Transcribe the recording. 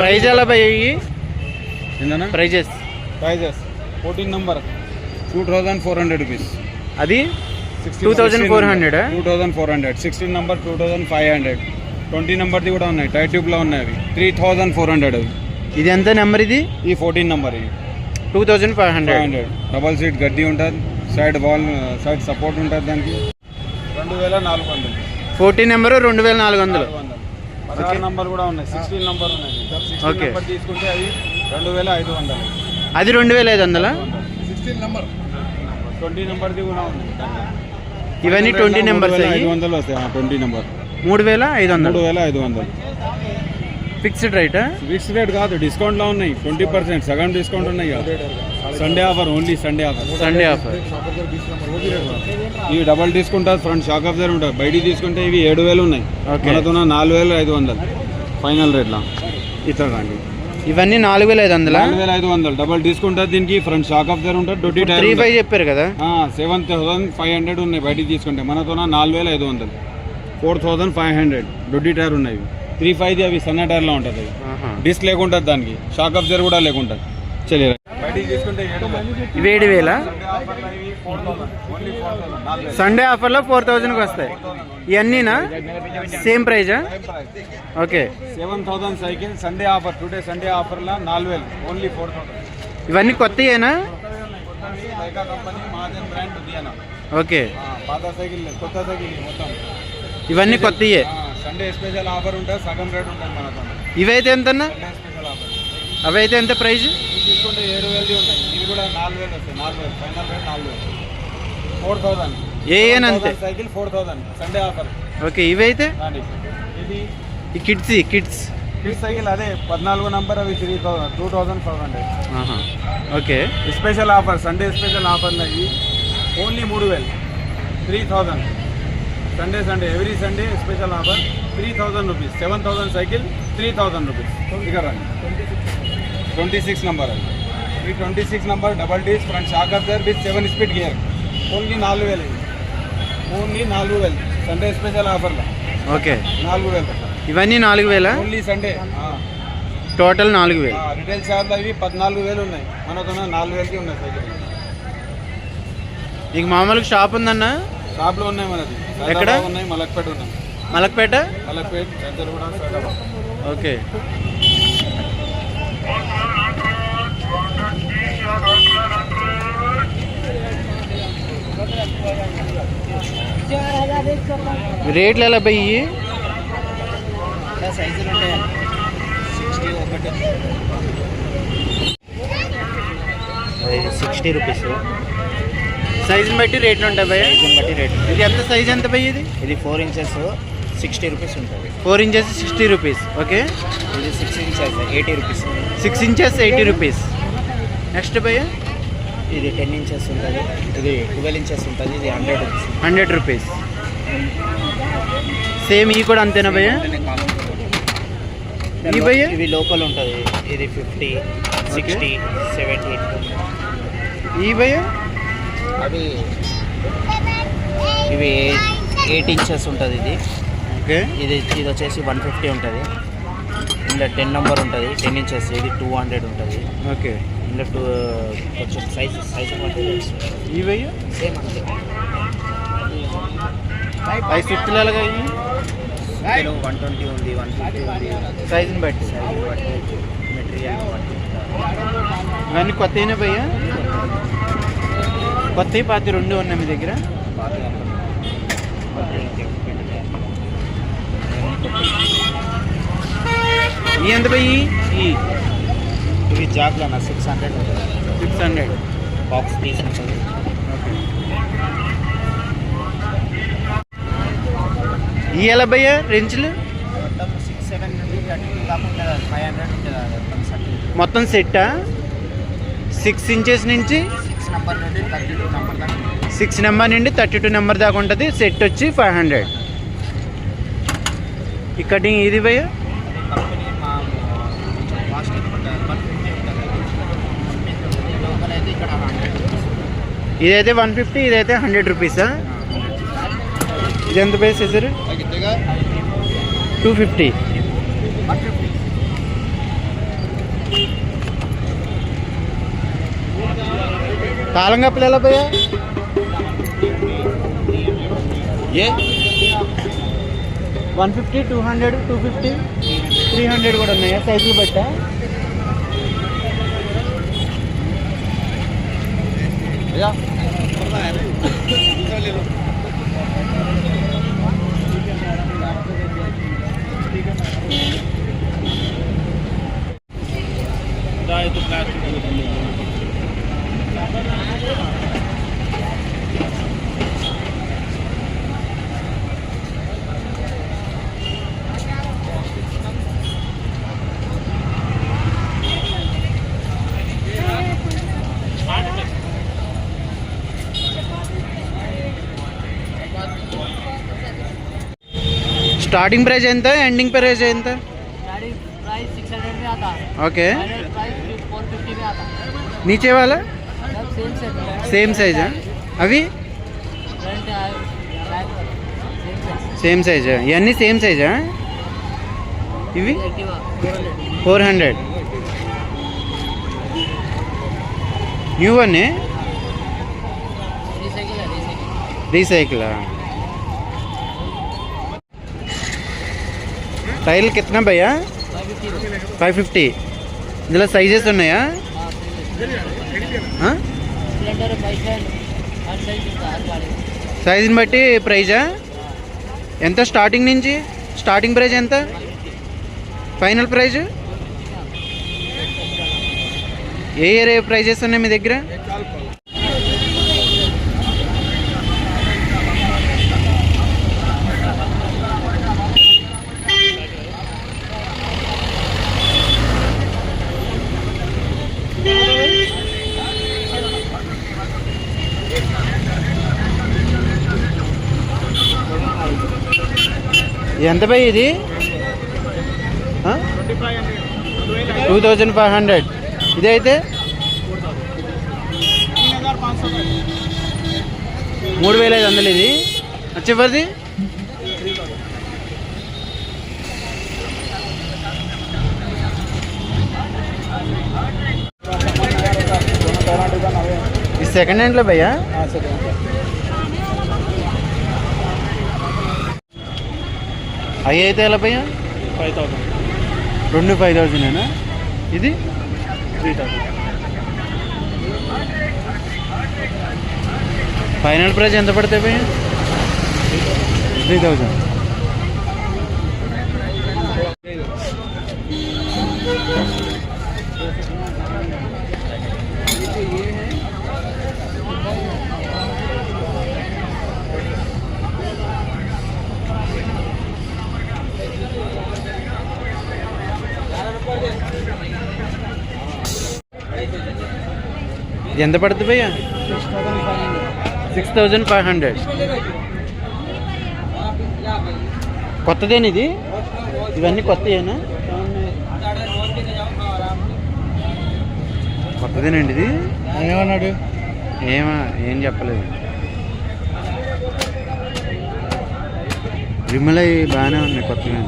Praise ఎలా ఏందన్నా? Prizes. Prizes. Fourteen number. Two thousand four hundred rupees. అది? Two thousand four hundred? Two thousand four hundred. Sixteen number two thousand five hundred. Twenty నెంబర్ది కూడా ఉన్నాయి. టై ట్యూబ్లో ఉన్నాయి అవి. Three thousand four hundred అవి. ఇది ఎంత నెంబర్ ఇది? ఈ ఫోర్టీన్ నంబర్ ఇవి. Two thousand five hundred. Hundred. Double seat గడ్డి ఉంటుంది. సైడ్ వాల్ సైడ్ సపోర్ట్ ఉంటుంది దానికి. రెండు వేల నాలుగు వందలు. ఫోర్టీన్ నెంబర్ రెండు వేల నాలుగు వందలు. పదహారు నంబర్ కూడా ఉన్నాయి. సిక్స్టీన్ నంబర్ ఉన్నాయి. Sixteen Okay. నంబర్ తీసుకుంటే అవి రెండు వేల ఐదు వందలు. అది రెండు వేల ఐదు వందలా? Sixteen number. ట్వంటీ నెంబర్ది కూడా ఉంది. ఇవన్నీ ట్వంటీ నెంబర్స్ ఐదు అయ్యి వందలు వస్తాయి. Twenty number. మూడు వేల ఐదు మూడు వందలు? వేల ఐదు వందలు. ఫిక్స్డ్ రైటా? ఫిక్స్ రేట్ కాదు డిస్కౌంట్లో ఉన్నాయి. Twenty percent. సగం డిస్కౌంట్ ఉన్నాయి Sunday offer only Sunday offer Sunday offer ఇవి double discount front shock offer ఉంటుంది బయటికి తీసుకుంటే ఇవి ఏడు వేలు ఉన్నాయి. మనతో నాలుగు వేలు ఐదు వందలు. ఫైనల్ రేట్లో ఇట్లా రండి. ఇవన్నీ నాలుగు వేల ఐదు వందలా? నాలుగు వేల ఐదు వందలు. డబల్ డిస్కౌంట్ దీనికి ఫ్రంట్ షాక్ ఆఫ్ ఉంటుంది ట్వంటీ త్రీ టైర్ ఫైవ్ చెప్పారు కదా? సెవెన్ థౌసండ్ ఫైవ్ హండ్రెడ్ ఉన్నాయి బయటికి తీసుకుంటే. మనతో నాలుగు వేల ఐదు వందలు. ఫోర్ థౌసండ్ ఫైవ్ హండ్రెడ్ డొడ్డీ టైర్ ఉన్నాయి త్రీ ఫైవ్ది అవి సన్న టైర్లో ఉంటుంది. డిస్క్ లేకుంటుంది దానికి. షాక్ అబ్జర్ కూడా లేకుంటుంది. చలి బయటికి తీసుకుంటే ఏడు వేల? సండే ఆఫర్లో ఫోర్ థౌజండ్కి వస్తాయి. ఇవన్నీనా? Same ప్రైజా okay seven thousand cycle Sunday offer today Sunday ఆఫర్లో నాలుగు వేలు. ఓన్లీ ఫోర్ థౌసండ్ ఇవన్నీ కొత్తయేనా? ఓకే పాత సైకిల్ కొత్త సైకిల్ మొత్తం. ఇవన్నీ కొత్తయే? సండే స్పెషల్ ఆఫర్ ఉంటుంది సగం రేట్ ఉంటుంది మనతో ఇవైతే ఎంతన్నా? సండే స్పెషల్ ఆఫర్ అవి అయితే ఎంత ప్రైజ్ ఏడు వేలది ఉంటాయి ఇవి కూడా నాలుగు వేలు వస్తాయి. నాలుగు వేలు. ఫైనల్ రేట్ నాలుగు వేలు. Four thousand. ఏ ఏన్ అంతే? Cycle four thousand. Sunday offer okay ఇవైతే ఇది ఈ కిడ్స్ కిడ్స్. కిడ్ సైకిల్ అదే పద్నాలుగు నంబర్ అవి three thousand two thousand five hundred okay. Special offer Sunday special offer ఇవి ఓన్లీ మూడు వేలు. Three thousand Sunday Sunday every Sunday special offer three thousand rupees seven thousand cycle three thousand rupees ఇక్కడ రండి. Twenty six number అది. ఈ twenty six number double disc front shock absorber with seven speed gear only నాలుగు వేలు ఇది. Only నాలుగు వేలు. Sunday special ఆఫర్లో ఓకే. నాలుగు వేలు. ఇవన్నీ నాలుగు వేల? ఓన్లీ సండే టోటల్ నాలుగు వేలు. రిటైల్ చార్జ్ అవి పద్నాలుగు వేలు ఉన్నాయి. మనతో నాలుగు వేలకి ఉన్నాయి సైకిల్. నీకు మామూలుగా షాప్ ఉందన్న? షాప్లో ఉన్నాయి మనది ఎక్కడ? ఉన్నాయి మలక్పేట ఉన్నాయి. మలక్పేట? మలక్పేట ఓకే. రేట్లు ఎలా పోయి? సైజులు సిక్స్టీ ఒకటి సిక్స్టీ రూపీస్ సైజుని బట్టి రేట్లు ఉంటాయి భయ్య. సైజుని బట్టి రేట్ ఇది ఎంత సైజ్ ఎంత భయ్య ఇది? ఇది ఫోర్ ఇంచెస్ సిక్స్టీ రూపీస్ ఉంటుంది. Four inches sixty rupees okay ఇది six inches eighty rupees six inches eighty rupees next భయ్య. ఇది టెన్ ఇంచెస్ ఉంటుంది. ఇది ట్వెల్వ్ ఇంచెస్ ఉంటుంది. ఇది hundred rupees hundred rupees. Same ఇవి కూడా అంతేనా భయ్య? ఈ భయ్య? ఇవి లోకల్ ఉంటుంది. ఇది ఫిఫ్టీ సిక్స్టీ సెవెంటీ ఈ భయ్య? అవి ఇవి ఎయిట్ ఇంచెస్ ఉంటుంది ఇది. ఓకే. ఇది ఇది వచ్చేసి వన్ ఫిఫ్టీ ఉంటుంది. ఇందులో టెన్ నెంబర్ ఉంటుంది. టెన్ ఇంచెస్ ఇది టూ హండ్రెడ్ ఉంటుంది. ఓకే. ఇందులో టూ కొంచెం సైజ్ సైజ్ భయ్య సేమ్ అంతే. అవి ఫిఫ్త్ ఎలాగా ఇవి? వన్ ట్వంటీ ఉంది వన్ ఫిఫ్టీ ఉంది. సైజుని బట్టి. సైజ్ బట్టి మెటీరియల్ బట్టి ఇవన్నీ కొత్తనే భయ్య? కొత్తవి పాతి రెండు ఉన్నాయి మీ దగ్గర? ఎంత భయ్యి? ఈ ఇవి జాబ్లో నా సిక్స్ హండ్రెడ్ ఉంటుంది సిక్స్ హండ్రెడ్ బాక్స్ పీస్ ఉంటుంది ఓకే ఈ ఎలా భయ్య రెంచ్లు మొత్తం సెట్టా సిక్స్ ఇంచెస్ నుంచి? సిక్స్ నెంబర్ నుండి థర్టీ టూ నెంబర్ దాకా ఉంటుంది. సెట్ వచ్చి ఫైవ్ హండ్రెడ్ కటింగ్ ఇది భయ్య? ఇదైతే వన్ ఫిఫ్టీ ఇదైతే హండ్రెడ్ రూపీసా ఇది ఎంత ప్రైస్ సార్ టూ ఫిఫ్టీ. తాళం కప్పులు ఎలా పోయా ఏ? One fifty two hundred two fifty three hundred కూడా ఉన్నాయా? సైజులు బట్టా? Yeah. Dahil ito plastic. Starting price ఎంత ఎండింగ్ ప్రైస్ ఎంత गाड़ी प्राइस सिक्स हंड्रेड में आता है okay final price four fifty में आता है నీచే వాళ్ళ सब सेम सेम है సేమ్ సైజా అవి फ्रंट है बैक सेम साइज సేమ్ సైజా ఇవన్నీ సేమ్ సైజా ఇవి Activa four hundred four hundred new one recycle है रीसाइकिल రీసైకిల్ tile కిतना భయ్యా? ఫైవ్ ఫిఫ్టీ ఇందులో సైజెస్ ఉన్నాయా? సైజుని బట్టి ప్రైజా? ఎంత స్టార్టింగ్ నుంచి? స్టార్టింగ్ ప్రైజ్ ఎంత? ఫైనల్ ప్రైజ్ ఏ ఏరియా ప్రైజెస్ ఉన్నాయి మీ దగ్గర? ఎంత పై ఇది? టూ థౌజండ్ ఫైవ్ హండ్రెడ్ ఇదైతే? మూడు వేల ఐదు వందలు ఇది. చివరిది? ఇది సెకండ్ హ్యాండ్లో భయ్యా అవి అయితే ఎలా భయ్యా ఫైవ్ థౌసండ్. రెండు ఫైవ్ థౌజండేనా ఇది? Three thousand. ఫైనల్ ప్రైస్ ఎంత పడతాయి భయ్యా త్రీ థౌజండ్ ఎంత పడుతుంది భయ్య? సిక్స్ థౌజండ్ ఫైవ్ హండ్రెడ్ కొత్తదేనా ఇది? ఇవన్నీ కొత్తయేనా? కొత్తదేనండి ఇది? ఏమన్నాడు? ఏమా ఏం చెప్పలేదు. విమలై బాగానే ఉన్నాయి కొత్తగా.